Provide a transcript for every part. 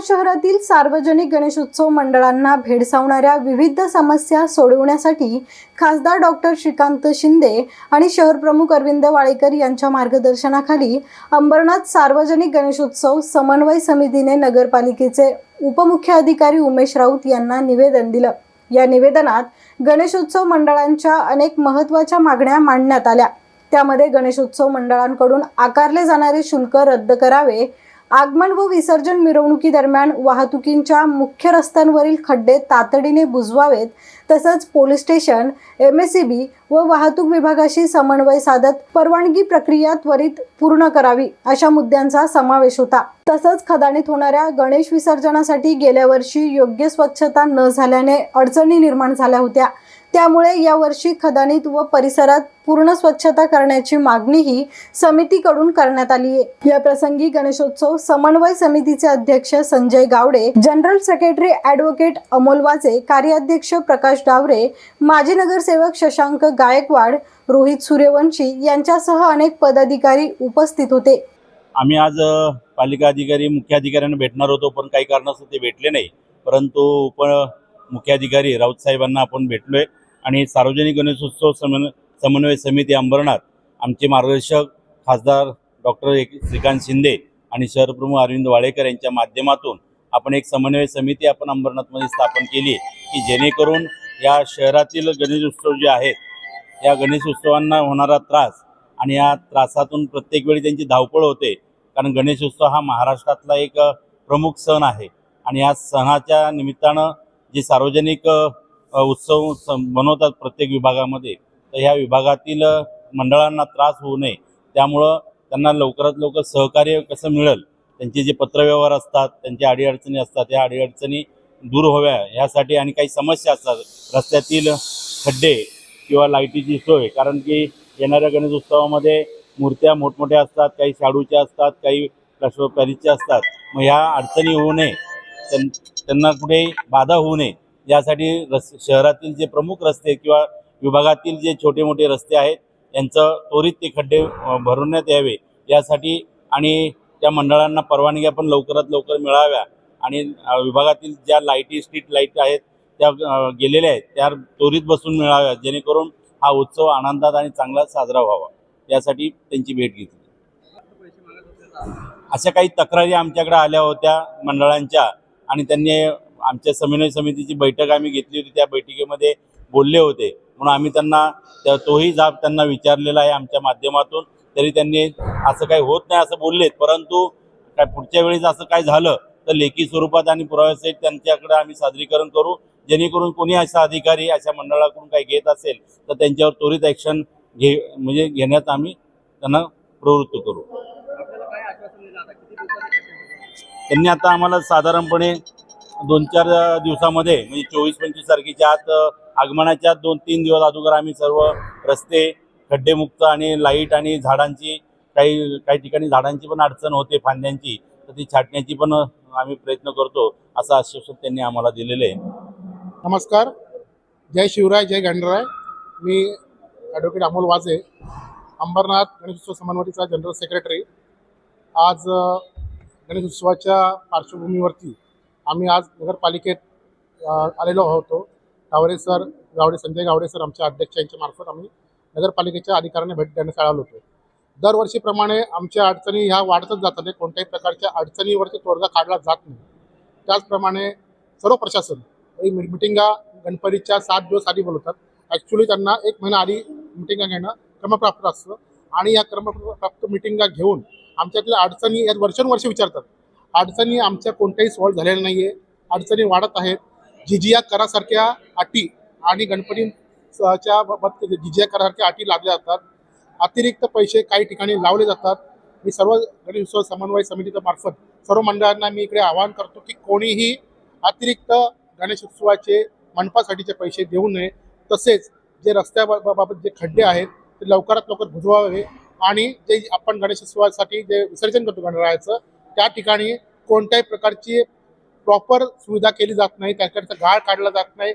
शहरातील सार्वजनिक गणेशोत्सव मंडळांना भेडसावणाऱ्या विविध समस्या सोडवण्यासाठी खासदार डॉक्टर श्रीकांत शिंदे आणि शहर प्रमुख अरविंद वाळेकर यांच्या मार्गदर्शनाखाली अंबरनाथ सार्वजनिक गणेशोत्सव समन्वय समितीने नगरपालिकेचे उपमुख्य अधिकारी उमेश राऊत यांना निवेदन दिलं. या निवेदनात गणेशोत्सव मंडळांच्या अनेक महत्त्वाच्या मागण्या मांडण्यात आल्या. त्यामध्ये गणेशोत्सव मंडळांकडून आकारले जाणारे शुल्क रद्द करावे आगमन व विसर्जन मिरवणुकीदरम्यान वाहतुकींच्या मुख्य रस्त्यांवरील खड्डे तातडीने बुजवावेत तसंच police station M S C B व वाहतूक विभागाशी समन्वय साधत परवानगी प्रक्रिया त्वरित पूर्ण करावी अशा मुद्द्यांचा समावेश होता. तसंच खदाणीत होणाऱ्या गणेश विसर्जनासाठी गेल्या वर्षी योग्य स्वच्छता न झाल्याने अडचणी निर्माण झाल्या होत्या. त्यामुळे यावर्षी खदानीत व परिसरात पूर्ण स्वच्छता करण्याची मागणीही समितीकडून करण्यात आली आहे. या प्रसंगी गणेशोत्सव समन्वय समितीचे अध्यक्ष Sanjay Gawade general secretary advocate Amol Waje कार्याध्यक्ष प्रकाश डावरे माजी नगरसेवक शशांक गायकवाड रोहित सूर्यवंशी यांच्यासह अनेक पदाधिकारी उपस्थित होते. आम्ही आज पालिका अधिकारी मुख्याधिकाऱ्यांना भेटणार होतो पण काही कारणास्तव ते भेटले नाही. परंतु उप मुख्याधिकारी राऊत साहेबांना आपण भेटलोय. आणि सार्वजनिक गणेशोत्सव समन समन्वय समिती अंबरनाथ आमचे मार्गदर्शक खासदार डॉक्टर एक श्रीकांत शिंदे आणि शहरप्रमुख अरविंद वाळेकर यांच्या माध्यमातून आपण एक समन्वय समिती आपण अंबरनाथमध्ये स्थापन केली की जेणेकरून या शहरातील गणेशोत्सव जे आहेत या गणेशोत्सवांना होणारा त्रास आणि या त्रासातून प्रत्येक वेळी त्यांची धावपळ होते. कारण गणेशोत्सव हा महाराष्ट्रातला एक प्रमुख सण आहे. आणि या सणाच्या निमित्तानं जी सार्वजनिक उत्सव बनवतात प्रत्येक विभागामध्ये तर ह्या विभागातील मंडळांना त्रास होऊ नये. त्यामुळं त्यांना लवकरात लवकर सहकार्य कसं मिळेल त्यांचे जे पत्रव्यवहार असतात त्यांच्या अडीअडचणी असतात ह्या अडीअडचणी दूर व्हाव्या ह्यासाठी आणि काही समस्या असतात रस्त्यातील खड्डे किंवा लाईटीची सोय कारण की येणाऱ्या गणेशोत्सवामध्ये मूर्त्या मोठमोठ्या असतात काही शाडूच्या असतात काही पॅरिसच्या असतात. मग ह्या अडचणी होऊ नये त्यां- त्यांना कुठे बाधा होऊ नये. यासाठी रस् शहरातील जे प्रमुख रस्ते किंवा विभागातील जे छोटे मोठे रस्ते आहेत यांचं त्वरित ते खड्डे भरवण्यात यावे. यासाठी आणि त्या मंडळांना परवानग्या पण लवकरात लवकर मिळाव्या. आणि विभागातील ज्या लाईटी स्ट्रीट लाइट आहेत त्या गेलेल्या आहेत त्या त्वरित बसून मिळाव्या जेणेकरून हा उत्सव आनंदात आणि चांगला साजरा व्हावा. यासाठी त्यांची भेट घेतली. अशा काही तक्रारी आमच्याकडे आल्या होत्या मंडळांच्या आणि त्यांनी आमच्या समन्वय समितीची बैठक आम्ही घेतली होती त्या बैठकीमध्ये बोलले होते. म्हणून आम्ही त्यांना तोही जाब त्यांना विचारलेला आहे आमच्या माध्यमातून. तरी त्यांनी असं काही होत नाही असं बोललेत. परंतु काय पुढच्या वेळेस असं काय झालं तर लेखी स्वरूपात आणि पुराव्यासहित त्यांच्याकडे आम्ही सादरीकरण करू. जेणेकरून कोणी असा अधिकारी अशा मंडळाकडून काही घेत असेल तर त्यांच्यावर त्वरित ॲक्शन घे म्हणजे घेण्यात आम्ही त्यांना प्रवृत्त करू. त्यांनी आता आम्हाला साधारणपणे दोन चार दिवसामध्ये म्हणजे चोवीस पंचवीस तारखेच्या आत आगमनाच्या दोन तीन दिवस अगोदर आम्ही सर्व रस्ते खड्डेमुक्त आणि लाइट आणि झाडांची काही काही ठिकाणी झाडांची पण अडचण होते फांद्यांची तर ती छाटण्याची पण आम्ही प्रयत्न करतो असं आश्वासन त्यांनी आम्हाला दिलेलं आहे. नमस्कार. जय शिवराय जय गणराय. मी ॲडव्होकेट अमोल वाजे अंबरनाथ गणेशोत्सव समन्वतीचा जनरल सेक्रेटरी आज गणेशोत्सवाच्या पार्श्वभूमीवरती आम्ही आज नगरपालिकेत आलेलो होतो. गावडे सर गावडे संजय गावडे सर आमच्या अध्यक्ष यांच्या मार्फत आम्ही नगरपालिकेच्या अधिकाऱ्यांना भेट देण्यास आलो होतो. दरवर्षीप्रमाणे आमच्या अडचणी ह्या वाढतच जातात. कोणत्याही प्रकारच्या अडचणीवरती तोडगा काढला जात नाही. त्याचप्रमाणे सर्व प्रशासन ही मिटिंगा गणपतीच्या सात दिवस आधी बोलवतात. ॲक्च्युली त्यांना एक महिना आधी मिटिंगा घेणं क्रमप्राप्त असतं. आणि या क्रमप्राप्त मिटिंगा घेऊन आमच्यातल्या अडचणी यात वर्षानुवर्ष विचारतात. अडचणी आमच्या कोणत्याही सॉल्व्ह झालेल्या नाही आहे अडचणी वाढत आहेत. जिजिया करासारख्या अटी आणि गणपतीच्या बाबत जिजिया करासारख्या अटी लागल्या जातात. अतिरिक्त पैसे काही ठिकाणी लावले जातात. मी सर्व गणेशोत्सव समन्वय समितीच्या मार्फत सर्व मंडळांना मी इकडे आवाहन करतो की कोणीही अतिरिक्त गणेशोत्सवाचे मंडपासाठीचे पैसे देऊ नये. तसेच जे रस्त्याबाबत जे खड्डे आहेत ते लवकरात लवकर भुजवावे आणि जे आपण गणेशोत्सवासाठी जे विसर्जन करतो गणरायाचं त्या ठिकाणी कोणत्याही प्रकारची प्रॉपर सुविधा केली जात नाही त्याकडचा गाळ काढला जात नाही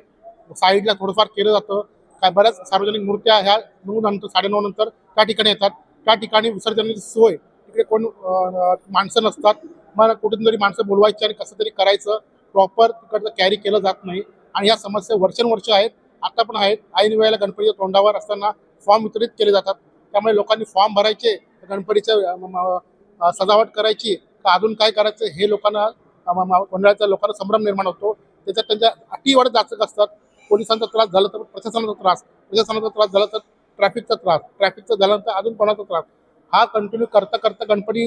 साईडला थोडंफार केलं जातं. काय बऱ्याच सार्वजनिक मूर्त्या ह्या नऊ नंतर साडेनऊ नंतर त्या ठिकाणी येतात. त्या ठिकाणी विसर्जनाची सोय इकडे कोण माणसं नसतात. मग कुठून तरी माणसं बोलवायची आणि कसं तरी करायचं. प्रॉपर तिकडचं कॅरी केलं जात नाही. आणि या समस्या वर्षानुवर्ष आहेत. आता पण आहेत. ऐन वेळेला गणपतीच्या तोंडावर असताना फॉर्म वितरित केले जातात. त्यामुळे लोकांनी फॉर्म भरायचे गणपतीच्या सजावट करायची. का अजून काय करायचं हे लोकांना मंडळाच्या लोकांना संभ्रम निर्माण होतो. त्याच्यात त्यांच्या अटी वाढत जाचक असतात. पोलिसांचा त्रास झाला तर प्रशासनाचा त्रास प्रशासनाचा त्रास झाला तर ट्रॅफिकचा त्रास ट्रॅफिकचा झाल्यानंतर अजून कोणाचा त्रास? हा कंटिन्यू करता करता गणपती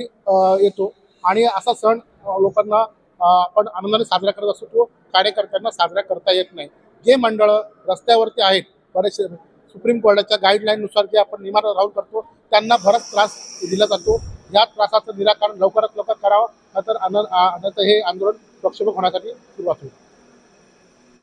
येतो. आणि असा सण लोकांना आपण आनंदाने साजरा करत असतो. तो कार्यकर्त्यांना साजरा करता येत नाही. जे मंडळं रस्त्यावरती आहेत बरेचसे सुप्रीम कोर्टाच्या गाईडलाईननुसार जे आपण निमार राहून करतो त्यांना बराच त्रास दिला जातो. या त्रासाचं निराकरण लवकरात लवकर करावं नंतर अन- हे आंदोलन प्रक्षोभक होण्यासाठी सुरुवात होईल.